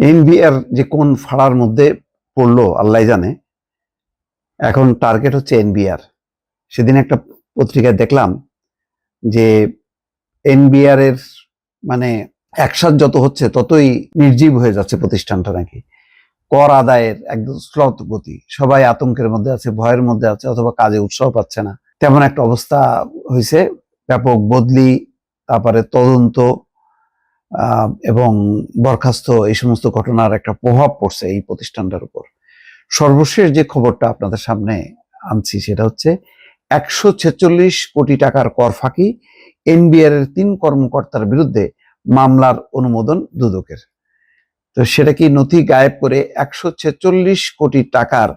NBR যে কোন ফাড়ার মধ্যে পড়ল আল্লাহ জানে। এখন টার্গেট হচ্ছে এনবিআর। সেদিন একটা পত্রিকায় দেখলাম যে এনবিআর এর মানে একসাথ যত হচ্ছে ততই নির্জীব হয়ে যাচ্ছে প্রতিষ্ঠানটা নাকি। কর আদায়ের একদম স্লথ গতি। সবাই আতঙ্কের মধ্যে আছে, ভয়ের মধ্যে আছে, অথবা কাজে উৎসাহ পাচ্ছে না। তেমন একটা অবস্থা হয়েছে ব্যাপক বদলি, তারপরে তদন্ত এবং বরখাস্ত এই সমস্ত ঘটনার একটা প্রভাব পড়ছে এই প্রতিষ্ঠানটার উপর। সর্বশেষ যে খবরটা আপনাদের সামনে আনছি সেটা হচ্ছে একশো ছেচল্লিশ কোটি টাকার কর ফাঁকি এনবিআর এর তিন কর্মকর্তার বিরুদ্ধে মামলার অনুমোদন দুদকের। তো সেটা কি নথি গায়েব করে একশো ছেচল্লিশ কোটি টাকার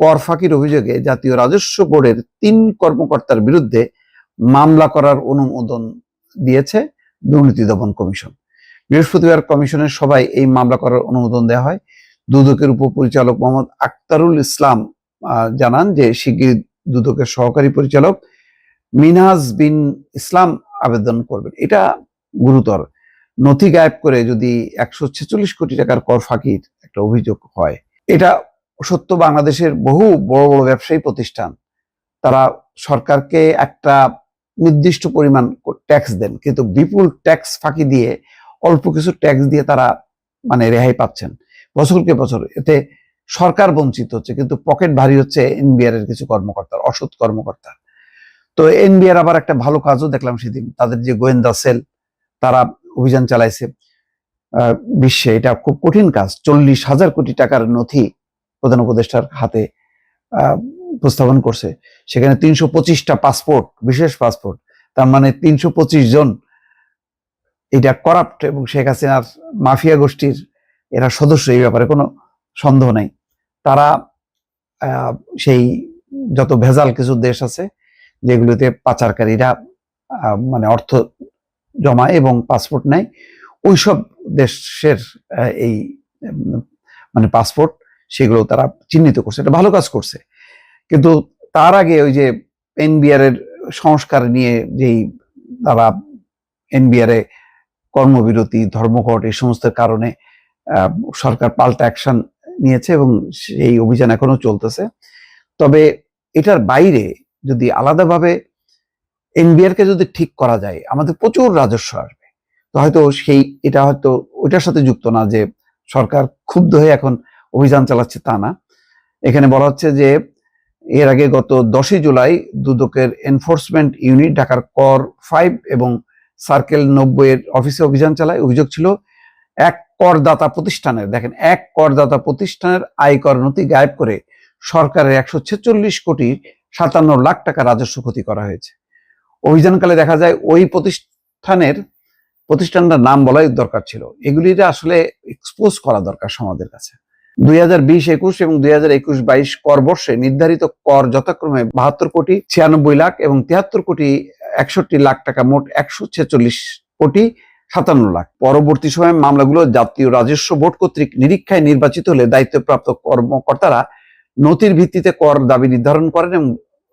কর ফাঁকির অভিযোগে জাতীয় রাজস্ব বোর্ডের তিন কর্মকর্তার বিরুদ্ধে মামলা করার অনুমোদন দিয়েছে দুর্নীতি দমন কমিশন? বৃহস্পতিবার কমিশনের সবাই এই মামলা করার অনুমোদন দেওয়া হয়। দুদকের উপপরিচালক মোহাম্মদ আক্তারুল ইসলাম জানান যে শিগগির দুদকের সহকারী পরিচালক মিনহাজ বিন ইসলাম আবেদন করবেন। এটা গুরুতর। নথি গায়েব করে যদি একশো ছেচল্লিশ কোটি টাকার কর ফাঁকির একটা অভিযোগ হয়, এটা সত্য বাংলাদেশের বহু বড় বড় ব্যবসায়ী প্রতিষ্ঠান। তারা সরকারকে একটা নির্দিষ্ট পরিমাণ ট্যাক্স দেন, কিন্তু বিপুল ট্যাক্স ফাঁকি দিয়ে অল্প কিছু ট্যাক্স দিয়ে তারা মানে রেহাই পাচ্ছেন। বছরকে বছর, এতে সরকার বঞ্চিত হচ্ছে, কিন্তু পকেট ভারী হচ্ছে এনবিআর এর কিছু কর্মকর্তার অসৎ কর্মকর্তা। তো এনবিআর আবার একটা ভালো কাজও দেখলাম সেদিন, তাদের যে গোয়েন্দা সেল, তারা অভিযান চালাইছে বিশ্বে। এটা খুব কঠিন কাজ, চল্লিশ হাজার কোটি টাকার নথি প্রধান উপদেষ্টার হাতে উপস্থাপন করছে। সেখানে তিনশো পঁচিশটা পাসপোর্ট বিশেষ পাসপোর্ট তার মানে তিনশো পঁচিশ জন এটা করাপ্ট এবং শেখ হাসিনার মাফিয়া গোষ্ঠীর এরা সদস্য, এই ব্যাপারে কোনো সন্দেহ নেই। তারা সেই যত ভেজাল কিছু দেশ আছে, যেগুলোতে পাচারকারীরা মানে অর্থ জমায় এবং পাসপোর্ট নেয়, ওইসব দেশের এই মানে পাসপোর্ট সেগুলো তারা চিহ্নিত করছে। এটা ভালো কাজ করছে। কিন্তু তার আগে ওই যে এনবিআর এর সংস্কার নিয়ে যেই তারা এনবিআর এ কর্মবিরতি, ধর্মঘট এই সমস্ত কারণে সরকার পাল্টা অ্যাকশন নিয়েছে এবং সেই অভিযান এখনও চলতেছে। তবে এটার বাইরে যদি আলাদাভাবে এনবিআর কে যদি ঠিক করা যায়, আমাদের প্রচুর রাজস্ব আসবে। তো হয়তো সেই, এটা হয়তো ওইটার সাথে যুক্ত না যে সরকার ক্ষুব্ধ হয়ে এখন অভিযান চালাচ্ছে তা না। এখানে বলা হচ্ছে যে এর আগে গত দশই জুলাই দুদকের এনফোর্সমেন্ট ইউনিট ঢাকার কর ফাইভ এবং সার্কেল নব্বই এর অফিসে অভিযান চালায়। অভিযোগ ছিল, এক করদাতা প্রতিষ্ঠানের, দেখেন, এক করদাতা প্রতিষ্ঠানের আয়কর নথি গায়েব করে সরকারের একশো ছেচল্লিশ কোটি সাতান্ন লাখ টাকা রাজস্ব ক্ষতি করা হয়েছে। অভিযানকালে দেখা যায়, ওই প্রতিষ্ঠানের, প্রতিষ্ঠানটার নাম বলাই দরকার ছিল। এগুলিটা আসলে এক্সপোজ করা দরকার সমাজের কাছে। দুই হাজার বিশ একুশ এবং দুই হাজার একুশ বাইশ কর বর্ষে নির্ধারিত কর যথাক্রমে বাহাত্তর কোটি ছিয়ানব্বই লাখ এবং তিয়াত্তর কোটি একষট্টি লাখ টাকা, মোট একশো ছেচল্লিশ কোটি সাতান্ন লাখ। পরবর্তী সময়ে মামলাগুলো জাতীয় রাজস্ব বোর্ড কর্তৃক নিরীক্ষায় নির্বাচিত হলে দায়িত্বপ্রাপ্ত কর্মকর্তারা নথির ভিত্তিতে কর দাবি নির্ধারণ করেন এবং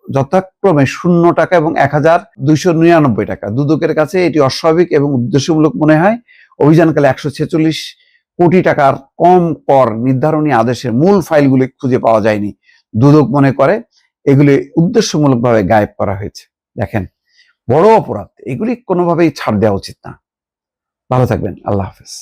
যথাক্রমে শূন্য টাকা এবং এক হাজার দুইশো নিরানব্বই টাকা। দুদকের কাছে এটি অস্বাভাবিক এবং উদ্দেশ্যমূলক মনে হয়। অভিযানকালে একশো ছেচল্লিশ কোটি টাকার কম কর নির্ধারণী আদেশের মূল ফাইলগুলি খুঁজে পাওয়া যায়নি। দুদক মনে করে, এগুলি উদ্দেশ্যমূলকভাবে গায়েব করা হয়েছে। দেখেন। বড় অপরাধ এগুলি কোনোভাবেই ছাড় দেওয়া উচিত না। ভালো থাকবেন আল্লাহ হাফেজ।